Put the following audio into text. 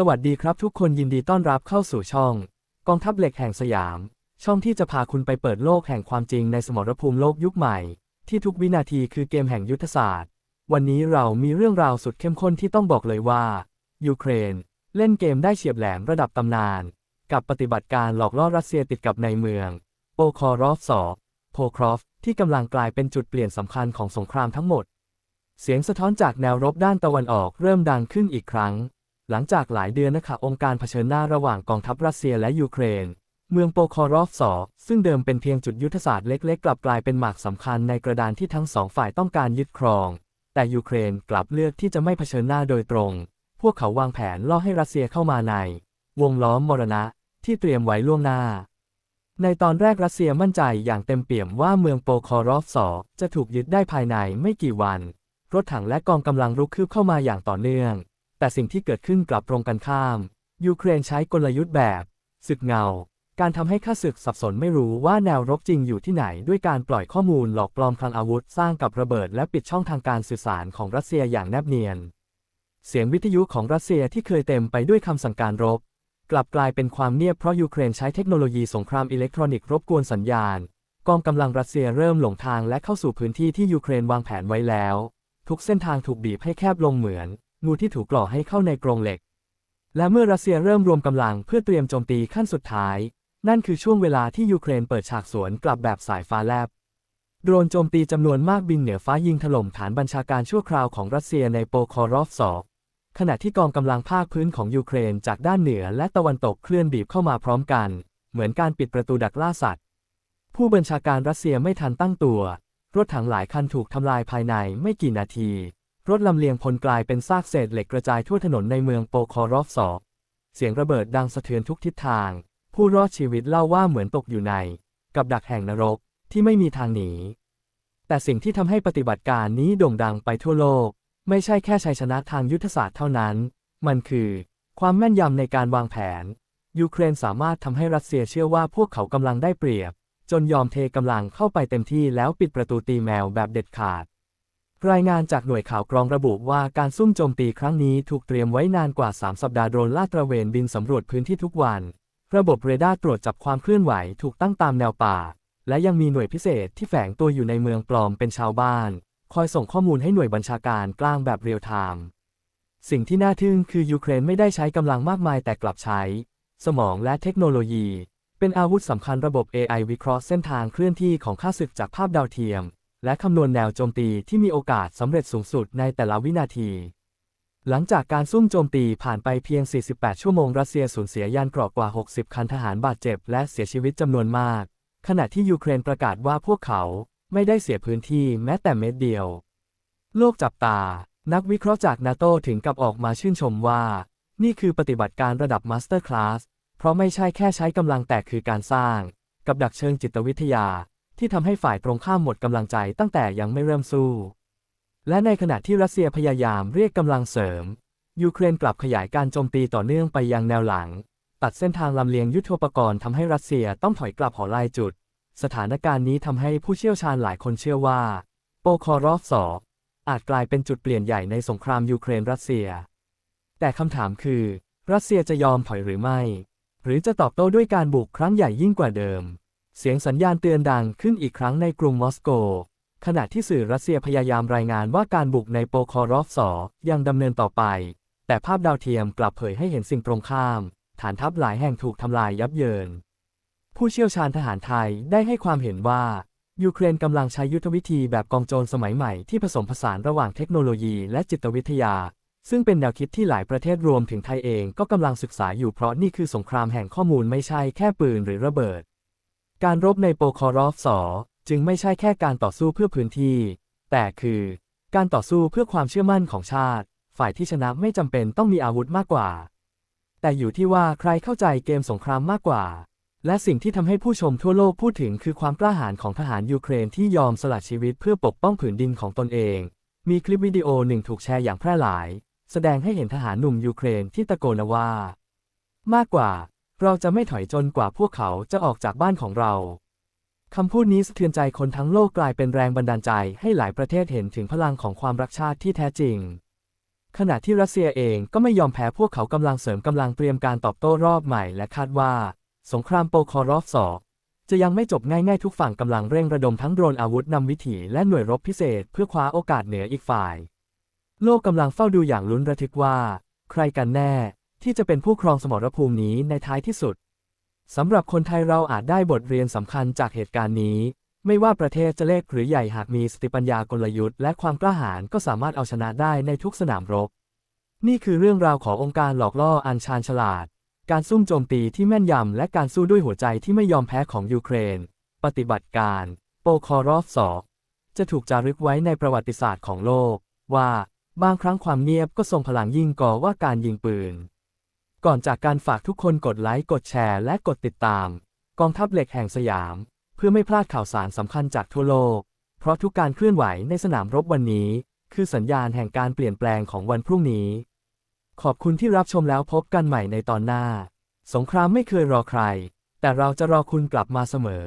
สวัสดีครับทุกคนยินดีต้อนรับเข้าสู่ช่อง กองทัพเหล็กแห่งสยาม ช่องที่จะพาคุณไปเปิดโลกแห่งความจริงในสมรภูมิโลกยุคใหม่ ที่ทุกวินาทีคือเกมแห่งยุทธศาสตร์ วันนี้เรามีเรื่องราวสุดเข้มข้นที่ต้องบอกเลยว่า ยูเครน เล่นเกมได้เฉียบแหลมระดับตำนาน กับปฏิบัติการหลอกล่อรัสเซียติดกับในเมืองโปคอรอฟสอโพครอฟที่กำลังกลายเป็นจุดเปลี่ยนสำคัญของสงครามทั้งหมด เสียงสะท้อนจากแนวรบด้านตะวันออกเริ่มดังขึ้นอีกครั้ง หลังจากหลายเดือนนะคะองค์การเผชิญหน้าระหว่างกองทัพรัสเซียและยูเครน เมืองโปคอรอฟสอซึ่งเดิมเป็นเพียงจุดยุทธศาสตร์เล็กๆ กลับกลายเป็นหมากสำคัญในกระดานที่ทั้งสองฝ่ายต้องการยึดครอง แต่ยูเครนกลับเลือกที่จะไม่เผชิญหน้าโดยตรง พวกเขาวางแผนล่อให้รัสเซียเข้ามาใน วงล้อมมรณะที่เตรียมไว้ล่วงหน้า ในตอนแรกรัสเซียมั่นใจอย่างเต็มเปี่ยมว่าเมืองโปคอรอฟสอจะถูกยึดได้ภายในไม่กี่วัน รถถังและกองกำลังรุกคืบเข้ามาอย่างต่อเนื่อง แต่สิ่งที่เกิดขึ้นกลับตรงกันข้าม ยูเครนใช้กลยุทธ์แบบศึกเงา การทำให้ข้าศึกสับสนไม่รู้ว่าแนวรบจริงอยู่ที่ไหน ด้วยการปล่อยข้อมูลหลอกปลอมคลังอาวุธ สร้างกับระเบิดและปิดช่องทางการสื่อสารของรัสเซียอย่างแนบเนียน เสียงวิทยุของรัสเซียที่เคยเต็มไปด้วยคำสั่งการรบ กลับกลายเป็นความเงียบเพราะยูเครนใช้เทคโนโลยีสงครามอิเล็กทรอนิกส์รบกวนสัญญาณ กองกำลังรัสเซียเริ่มหลงทางและเข้าสู่พื้นที่ที่ยูเครนวางแผนไว้แล้ว ทุกเส้นทางถูกบีบให้แคบลงเหมือน งูที่ถูกกล่อให้เข้าในกรงเหล็ก และเมื่อรัสเซียเริ่มรวมกำลังเพื่อเตรียมโจมตีขั้นสุดท้าย นั่นคือช่วงเวลาที่ยูเครนเปิดฉากสวนกลับแบบสายฟ้าแลบ โดรนโจมตีจำนวนมากบินเหนือฟ้ายิงถล่มฐานบัญชาการชั่วคราวของรัสเซียในโปคอรอฟสอขณะที่กองกำลังภาคพื้นของยูเครนจากด้านเหนือและตะวันตกเคลื่อนบีบเข้ามาพร้อมกัน เหมือนการปิดประตูดักล่าสัตว์ ผู้บัญชาการรัสเซียไม่ทันตั้งตัว รถถังหลายคันถูกทำลายภายในไม่กี่นาที รถลำเลียงพลกลายเป็นซากเศษเหล็กกระจายทั่วถนนในเมืองโปโครอฟสอเสียงระเบิดดังสะเทือนทุกทิศทาง ผู้รอดชีวิตเล่าว่าเหมือนตกอยู่ใน กับดักแห่งนรกที่ไม่มีทางหนี แต่สิ่งที่ทำให้ปฏิบัติการนี้โด่งดังไปทั่วโลก ไม่ใช่แค่ชัยชนะทางยุทธศาสตร์เท่านั้น มันคือ ความแม่นยำในการวางแผน ยูเครนสามารถทำให้รัสเซียเชื่อว่าพวกเขากำลังได้เปรียบ จนยอมเทกำลังเข้าไปเต็มที่แล้วปิดประตูตีแมวแบบเด็ดขาด รายงานจากหน่วยข่าวกรองระบุว่าการซุ่มโจมตีครั้งนี้ถูกเตรียมไว้นานกว่า 3 สัปดาห์โดรนลาดตระเวนบินสำรวจพื้นที่ทุกวัน ระบบเรดาร์ตรวจจับความเคลื่อนไหวถูกตั้งตามแนวป่า และยังมีหน่วยพิเศษที่แฝงตัวอยู่ในเมืองปลอมเป็นชาวบ้าน คอยส่งข้อมูลให้หน่วยบัญชาการกลางแบบเรียลไทม์สิ่งที่น่าทึ่งคือยูเครนไม่ได้ใช้กำลังมากมายแต่กลับใช้ สมองและเทคโนโลยี เป็นอาวุธสำคัญระบบ AI วิเคราะห์เส้นทางเคลื่อนที่ของข้าศึกจากภาพดาวเทียม และคำนวณแนวโจมตีที่มีโอกาสสำเร็จสูงสุดในแต่ละวินาที หลังจากการซุ่มโจมตีผ่านไปเพียง 48 ชั่วโมงรัสเซียสูญเสียยานเกราะกว่า 60 คันทหารบาดเจ็บและเสียชีวิตจำนวนมาก ขณะที่ยูเครนประกาศว่าพวกเขาไม่ได้เสียพื้นที่แม้แต่เม็ดเดียว โลกจับตา นักวิเคราะห์จากนาโตถึงกับออกมาชื่นชมว่า นี่คือปฏิบัติการระดับมาสเตอร์คลาสเพราะไม่ใช่แค่ใช้กำลังแต่คือการสร้าง กับดักเชิงจิตวิทยา ที่ทำให้ฝ่ายตรงข้ามหมดกำลังใจตั้งแต่ยังไม่เริ่มสู้ และในขณะที่รัสเซียพยายามเรียกกำลังเสริม ยูเครนกลับขยายการโจมตีต่อเนื่องไปยังแนวหลัง ตัดเส้นทางลำเลียงยุทโธปกรณ์ทำให้รัสเซียต้องถอยกลับหอลายจุด สถานการณ์นี้ทำให้ผู้เชี่ยวชาญหลายคนเชื่อว่า โปคอรอฟสออาจกลายเป็นจุดเปลี่ยนใหญ่ในสงครามยูเครนรัสเซีย แต่คำถามคือ รัสเซียจะยอมถอยหรือไม่ หรือจะตอบโต้ด้วยการบุกครั้งใหญ่ยิ่งกว่าเดิม เสียงสัญญาณเตือนดังขึ้นอีกครั้งในกรุงมอสโก ขณะที่สื่อรัสเซียพยายามรายงานว่าการบุกในโปคอรอฟสอยังดำเนินต่อไป แต่ภาพดาวเทียมกลับเผยให้เห็นสิ่งตรงข้าม ฐานทัพหลายแห่งถูกทำลายยับเยิน ผู้เชี่ยวชาญทหารไทยได้ให้ความเห็นว่า ยูเครนกำลังใช้ยุทธวิธีแบบกองโจรสมัยใหม่ที่ผสมผสานระหว่างเทคโนโลยีและจิตวิทยา ซึ่งเป็นแนวคิดที่หลายประเทศรวมถึงไทยเองก็กำลังศึกษาอยู่เพราะนี่คือสงครามแห่งข้อมูลไม่ใช่แค่ปืนหรือระเบิด การรบในโปคอรอฟสอจึงไม่ใช่แค่การต่อสู้เพื่อพื้นที่ แต่คือ การต่อสู้เพื่อความเชื่อมั่นของชาติ ฝ่ายที่ชนะไม่จำเป็นต้องมีอาวุธมากกว่า แต่อยู่ที่ว่าใครเข้าใจเกมสงครามมากกว่า และสิ่งที่ทำให้ผู้ชมทั่วโลกพูดถึงคือความกล้าหาญของทหารยูเครนที่ยอมสละชีวิตเพื่อปกป้องผืนดินของตนเอง มีคลิปวิดีโอหนึ่งถูกแชร์อย่างแพร่หลาย แสดงให้เห็นทหารหนุ่มยูเครนที่ตะโกนว่า มากกว่า เราจะไม่ถอยจนกว่าพวกเขาจะออกจากบ้านของเรา คำพูดนี้สะเทือนใจคนทั้งโลกกลายเป็นแรงบันดาลใจให้หลายประเทศเห็นถึงพลังของความรักชาติที่แท้จริง ขณะที่รัสเซียเองก็ไม่ยอมแพ้พวกเขากำลังเสริมกำลังเตรียมการตอบโต้รอบใหม่และคาดว่า สงครามโปครอฟสองจะยังไม่จบง่ายๆทุกฝั่งกำลังเร่งระดมทั้งโดรนอาวุธนำวิถีและหน่วยรบพิเศษเพื่อคว้าโอกาสเหนืออีกฝ่าย โลกกำลังเฝ้าดูอย่างลุ้นระทึกว่า ใครกันแน่ ที่จะเป็นผู้ครองสมรภูมินี้ในท้ายที่สุดสำหรับคนไทยเราอาจได้บทเรียนสำคัญจากเหตุการณ์นี้ ไม่ว่าประเทศจะเล็กหรือใหญ่หากมีสติปัญญากลยุทธ์และความกล้าหาญก็สามารถเอาชนะได้ในทุกสนามรบ นี่คือเรื่องราวขององค์การหลอกล่ออันชาญฉลาด การซุ่มโจมตีที่แม่นยำและการสู้ด้วยหัวใจที่ไม่ยอมแพ้ของยูเครน ปฏิบัติการ โปคอรอฟสอจะถูกจารึกไว้ในประวัติศาสตร์ของโลก ว่า บางครั้งความเงียบก็ทรงพลังยิ่งกว่าว่าการยิงปืน ก่อนจากการฝากทุกคนกดไลค์ กดแชร์ และกดติดตาม กองทัพเหล็กแห่งสยาม เพื่อไม่พลาดข่าวสารสำคัญจากทั่วโลก เพราะทุกการเคลื่อนไหวในสนามรบวันนี้ คือสัญญาณแห่งการเปลี่ยนแปลงของวันพรุ่งนี้ ขอบคุณที่รับชมแล้วพบกันใหม่ในตอนหน้า สงครามไม่เคยรอใคร แต่เราจะรอคุณกลับมาเสมอ